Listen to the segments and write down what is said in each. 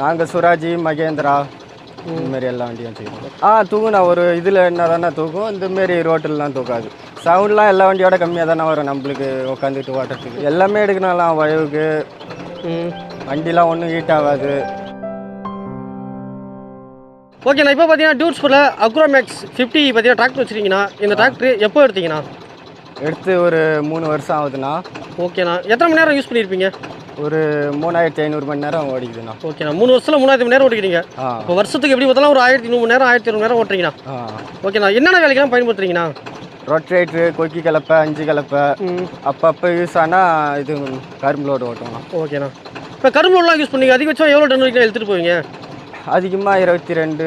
நாங்கள் சுராஜி மகேந்திரா இந்தமாரி எல்லா வண்டியும் வச்சுக்கிறோம் ஆ தூக்குண்ணா ஒரு இதில் என்ன தானே தூக்கும்? இந்தமாரி ரோட்டிலலாம் தூக்காது. சவுண்ட்லாம் எல்லா வண்டியோட கம்மியாக தானே வரும் நம்மளுக்கு உட்காந்துட்டு ஓட்டுறதுக்கு. எல்லாமே எடுக்கணும்லாம் வயவுக்கு வண்டிலாம் ஒன்றும் ஹீட் ஆகாது. ஓகேண்ணா இப்போ பார்த்தீங்கன்னா டியூட்ஸ்பூரில் அக்ரோமேக்ஸ் ஃபிஃப்டி பார்த்தீங்கன்னா டிராக்டர் வச்சுருக்கீங்கண்ணா. இந்த டிராக்டர் எப்போ எடுத்தீங்கண்ணா? எடுத்து ஒரு மூணு வருஷம் ஆகுதுண்ணா. ஓகேண்ணா எத்தனை மணி நேரம் யூஸ் பண்ணியிருப்பீங்க ஒரு மூணாயிரத்தி ஐநூறு மணி நேரம் ஓடிக்குதுண்ணா. ஓகேண்ணா மூணு வருஷத்தில் மூணாயிரத்தி மணி நேரம் ஓட்டிக்கிறீங்க ஆ. இப்போ வருஷத்துக்கு எப்படி பார்த்தாலும் ஒரு ஆயிரத்தி நூறு மணி நேரம் ஆயிரத்தி இருநூறு நேரம் ஓட்டுறீங்கண்ணா. ஓகேண்ணா என்னென்ன வேலைக்கெல்லாம் பயன்படுத்துறீங்கண்ணா? ரொட்டேட்ரு கொக்கி கலப்பை அஞ்சு கலப்பை. அப்பப்போ யூஸ் ஆனால் இது கரும்பு லோடு ஓட்டணும் ஓகேண்ணா. இப்போ கரும்புலாம் யூஸ் பண்ணீங்க. அதிகபட்சம் எவ்வளோ டன் வரைக்கும் எடுத்துகிட்டு போவீங்க? அதிகமாக இருபத்தி ரெண்டு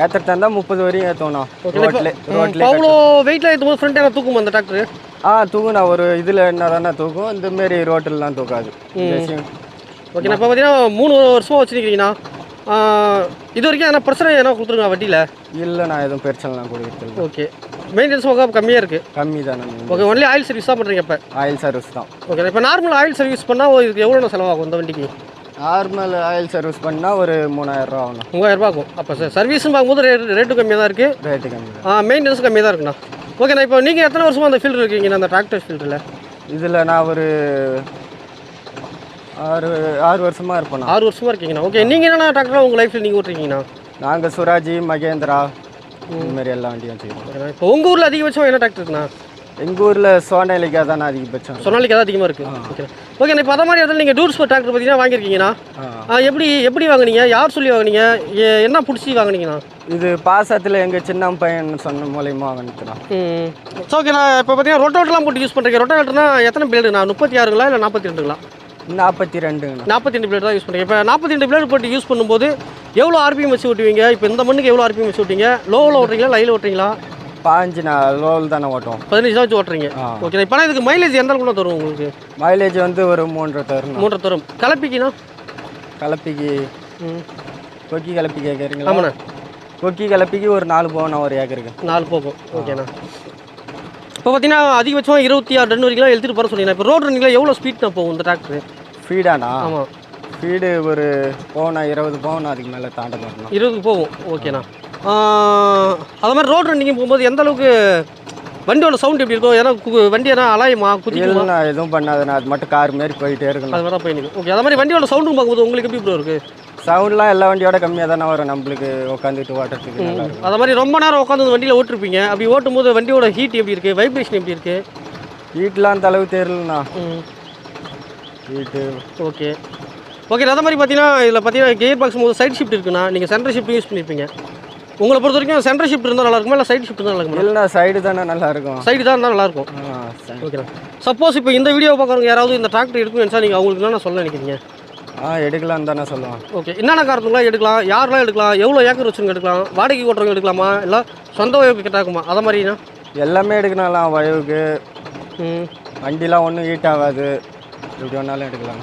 ஏற்றுறதா இருந்தால் முப்பது வரையும் ஏற்றணும் ஓகே ரோட்ல ரோட்ல அவ்வளோ வெயிட்டில் ஏற்றும் போது ஃப்ரண்ட் தூக்கும் அந்த டிராக்டர் ஆ தூக்குண்ணா ஒரு இதில் என்ன தானே தூக்கும் இந்தமாரி ரோட்டிலலாம் தூக்காது. ஓகேண்ணா இப்போ பார்த்தீங்கன்னா மூணு வருஷமாக வச்சுருக்கீங்கண்ணா இது வரைக்கும் என்ன பிரச்சனை என்ன கொடுத்துருங்க வண்டியில் இல்லைண்ணா எதுவும் பிரச்சனைலாம் கொடுக்குறது ஓகே. மெயின்டெனன்ஸ் போக கம்மியாக இருக்குது கம்மி தானே ஓகே ஒன்லி ஆயில் சர்வீஸ் தான் பண்ணுறீங்க இப்போ? ஆயில் சர்வீஸ் தான். ஓகே இப்போ நார்மல் ஆயில் சர்வீஸ் பண்ணால் இதுக்கு எவ்வளோ செலவாகும் இந்த வண்டிக்கு? நார்மல் ஆயில் சர்வீஸ் பண்ணால் ஒரு மூணாயிரம் ரூபா ஆகணும் மூவாயிரம் ரூபாய் ஆகும். அப்போ சார் சர்வீஸும் பார்க்கும்போது ரேட்டு ரேட்டு கம்மியாக தான் இருக்குது ரேட்டு கம்மி தான் மெயின்டெனன்ஸ் கம்மியாக தான் இருக்குண்ணா. ஓகேண்ணா இப்போ நீங்கள் எத்தனை வருஷமாக அந்த ஃபீல்டு இருக்கீங்க? அந்த டிராக்டர் ஃபீல்டில் இதில் நான் ஒரு ஆறு ஆறு வருஷமாக இருப்பேண்ணா ஆறு வருஷமாக இருக்கீங்கண்ணா. ஓகே நீங்கள் என்னென்ன டிராக்டர் உங்கள் லைஃப்பில் நீங்கள் ஓட்டுறீங்கண்ணா நாங்கள் சுராஜி மகேந்திரா இந்தமாரி எல்லா வண்டியும் வச்சுக்கிறோம் இப்போ உங்கள் ஊரில் அதிகபட்சம் என்ன டிராக்டர் இருக்குண்ணா? எங்கள் ஊரில் சோனாலிக்கா தானே அதிகபட்சம்? சொன்னாலிக்கு தான் அதிகமாக இருக்குது ஓகே ஓகேண்ணா இப்போ அதை மாதிரி இடத்துல நீங்கள் டூர்ஸ் டிராக்டர் பார்த்தீங்கன்னா வாங்கியிருக்கீங்கண்ணா? எப்படி எப்படி வாங்குனீங்க? யார் சொல்லி வாங்குனீங்க? என்ன பிடிச்சி வாங்குனீங்கண்ணா? இது பாசத்தில் எங்கள் சின்ன பையன் சொன்ன மூலியமாக வாங்கினா ஸோ ஓகேண்ணா இப்போ பார்த்தீங்கன்னா ரொட்டோட்டெலாம் போட்டு யூஸ் பண்ணுறீங்க ரொட்டோட்டர்னா எத்தனை பிளேடுண்ணா முப்பத்தி ஆறுங்களா இல்லை நாற்பத்தி ரெண்டுங்களா? நாற்பத்தி ரெண்டுங்கண்ணா. நாற்பத்தி ரெண்டு பிளேட் தான் யூஸ் பண்ணுறீங்க இப்போ நாற்பத்தி ரெண்டு பிளேட் போட்டு யூஸ் பண்ணும்போது எவ்வளோ ஆர்பிஎம் வச்சு ஓட்டுவீங்க? இப்போ இந்த மண்ணுக்கு எவ்வளோ ஆர்பிஎம் வச்சு ஓட்டுவீங்க? லோவில் ஓட்டுறீங்களா? லைவில் ஓட்டுறீங்களா? பாஞ்சு நான் லோவில் தானே ஓட்டுவோம். பதினஞ்சு தான் வச்சு ஓட்டுறீங்க. ஓகே இப்போ இதுக்கு மைலேஜ் எந்த அளவுக்கு தரும் உங்களுக்கு? மைலேஜ் வந்து ஒரு மூன்றரை தரணும் மூன்றரை தரும். கலப்பிக்கினா கலப்பிக்கு ம். கொக்கி கலப்பி கேட்குறீங்களா ஆமாண்ணா. கொக்கி கலப்பிக்கு ஒரு நாலு போகணும் ஒரு ஏக்கருக்கு. நாலு போகும். ஓகேண்ணா இப்போ பார்த்தீங்கன்னா அதிகபட்சமாக இருபத்தி ஆறு டன் வரைக்கும் எழுத்துட்டு போகிற சொன்னீங்க இப்போ ரோட் ரன்னிங்கில் எவ்வளோ ஸ்பீட் நான் போகும் இந்த டிராக்டர் ஃபீடாண்ணா ஆமாம் ஃபீடு ஒரு போகணும் இருபது போகணும் அதுக்கு மேலே தாண்ட மாட்டணும் இருபதுக்கு போகும். ஓகேண்ணா அது மாதிரி ரோட் ரன்னிங் போகும்போது எந்த அளவுக்கு வண்டியோட சவுண்ட் எப்படி இருக்கும் ஏன்னா வண்டி எதனா அலாயுமா குதிக்குமா? இல்லைண்ணா எதுவும் பண்ணாதுண்ணா அது மட்டும் கார் மாரி போயிட்டே இருக்கணும். அது மாதிரி போய் ஓகே அது மாதிரி வண்டியோட சவுண்டும் பார்க்கும்போது உங்களுக்கு எப்படி இருக்கு? சவுண்ட்லாம் எல்லா வண்டியோட கம்மியாக தானே வரும். நம்மளுக்கு உட்காந்துட்டு ஓட்டுறதுக்கு இருக்கும். அது மாதிரி ரொம்ப நேரம் உட்காந்து வண்டியில் ஓட்டிருப்பீங்க. அப்படி ஓட்டும் போது வண்டியோட ஹீட் எப்படி இருக்கு? வைப்ரேஷன் எப்படி இருக்கு? வீட்டில் அந்த அளவுக்கு தெரியலண்ணா. ம். வீட்டு ஓகே ஓகே அதே மாதிரி பார்த்தீங்கன்னா இதில் பார்த்தீங்கன்னா கியர் பாக்ஸ் போது சைட் ஷிஃப்ட் இருக்குண்ணா. நீங்கள் சென்டர் ஷிஃப்ட் யூஸ் பண்ணியிருப்பீங்க உங்களை பொறுத்த வரைக்கும் சென்டர் ஷிஃப்ட் இருந்தால் நல்லா இருக்குமா? இல்லை சைட் ஷிஃப்ட் இருந்தால் நல்லா இருக்குமா? இல்லைண்ணா சைடு தானே நல்லா இருக்கும். சைடு தான் ஆ சரி. ஓகேண்ணா சப்போஸ் இப்போ இந்த வீடியோ பார்க்குறவங்க யாராவது இந்த டிராக்டர் எடுக்கணும்னு நினச்சா நீங்கள் அவங்களுக்கு என்ன சொல்ல நினைக்கிறீங்க? ஆ எடுக்கலான்னு தானே சொல்லுவான் ஓகே என்னென்ன காரணத்துலாம் எடுக்கலாம்? யாரெல்லாம் எடுக்கலாம்? எவ்வளோ ஏக்கர் வச்சுங்க எடுக்கலாம்? வாடகை ஓட்டுறவங்க எடுக்கலாமா? இல்லை சொந்த வயவுக்கு கிட்டாக்குமா அதை மாதிரினா எல்லாமே எடுக்கணும்லாம் வயவுக்கு ம். வண்டிலாம் ஒன்றும் ஹீட் ஆகாது. எப்படி வேணாலும் எடுக்கலாம்.